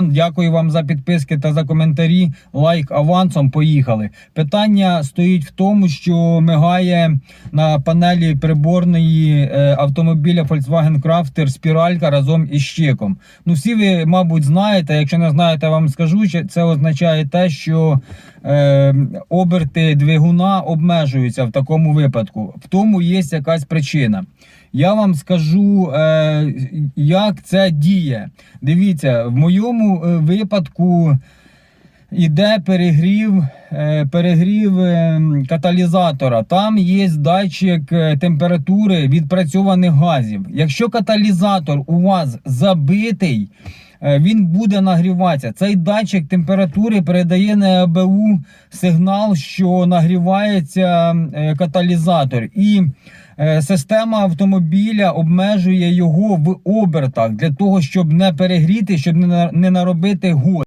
Дякую вам за підписки та за коментарі. Лайк авансом. Поїхали. Питання стоїть в тому, що мигає на панелі приборної е, автомобіля Volkswagen Crafter спіралька разом із щеком. Ну, всі ви, мабуть, знаєте. Якщо не знаєте, вам скажу, це означає те, що е, оберти двигуна обмежуються в такому випадку. В тому є якась причина. Я вам скажу, е, як це діє. Дивіться, в моєму е, випадку іде перегрів, е, перегрів е, каталізатора. Там є датчик температури відпрацьованих газів. Якщо каталізатор у вас забитий, він буде нагріватися. Цей датчик температури передає на АБУ сигнал, що нагрівається е, каталізатор. І е, система автомобіля обмежує його в обертах для того, щоб не перегріти, щоб не наробити год.